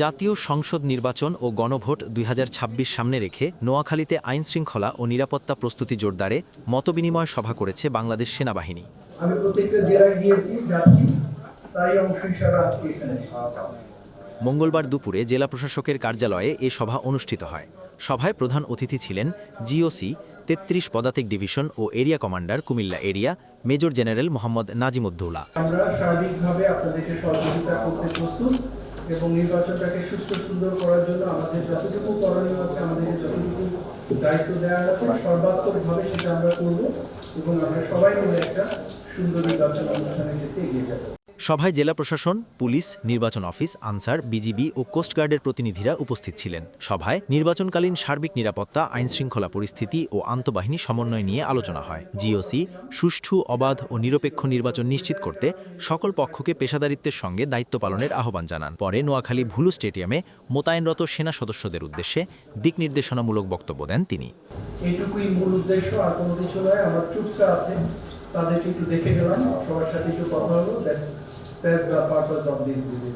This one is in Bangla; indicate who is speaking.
Speaker 1: জাতীয় সংসদ নির্বাচন ও গণভোট দুই হাজার ছাব্বিশ সামনে রেখে নোয়াখালীতে আইন শৃঙ্খলা ও নিরাপত্তা প্রস্তুতি জোরদারে মতবিনিময় সভা করেছে বাংলাদেশ সেনাবাহিনী।
Speaker 2: আমি প্রত্যেকটা জেলায় গিয়েছি যাচ্ছি তারই অংশ হিসাবে আজকে এখানে
Speaker 1: মঙ্গলবার দুপুরে জেলা প্রশাসকের কার্যালয়ে এ সভা অনুষ্ঠিত হয়। সভায় প্রধান অতিথি ছিলেন জিওসি তেত্রিশ পদাতিক ডিভিশন ও area commander Comilla area major general Mohammad Nazimuddoula.
Speaker 2: এবং নির্বাচনটাকে সুস্থ সুন্দর করার জন্য আমাদের যতটুকু করণীয় আছে, আমাদের যতটুকু দায়িত্ব দেওয়া আছে, সর্বাত্মকভাবে সেটা আমরা করব এবং আমরা সবাই মিলে একটা সুন্দর নির্বাচন এগিয়ে যাব।
Speaker 1: সভায় জেলা প্রশাসন, পুলিশ, নির্বাচন অফিস, আনসার, বিজিবি ও কোস্টগার্ডের প্রতিনিধিরা উপস্থিত ছিলেন। সভায় নির্বাচনকালীন সার্বিক নিরাপত্তা, আইনশৃঙ্খলা পরিস্থিতি ও আন্তঃবাহিনী সমন্বয় নিয়ে আলোচনা হয়। জিওসি, সুষ্ঠু, অবাধ ও নিরপেক্ষ নির্বাচন নিশ্চিত করতে সকল পক্ষকে পেশাদারিত্বের সঙ্গে দায়িত্ব পালনের আহ্বান জানান। পরে নোয়াখালী ভুলু স্টেডিয়ামে মোতায়েনরত সেনা সদস্যদের উদ্দেশ্যে দিক নির্দেশনামূলক বক্তব্য দেন তিনি।
Speaker 2: এইটুকুই মূল উদ্দেশ্য, আর কোনো কিছু নয়, আমার ট্রুপসরা আছে। তাদেরকে একটু দেখে গেলাম, সবার সাথে একটু কথা হলো that's that's the purpose of this visit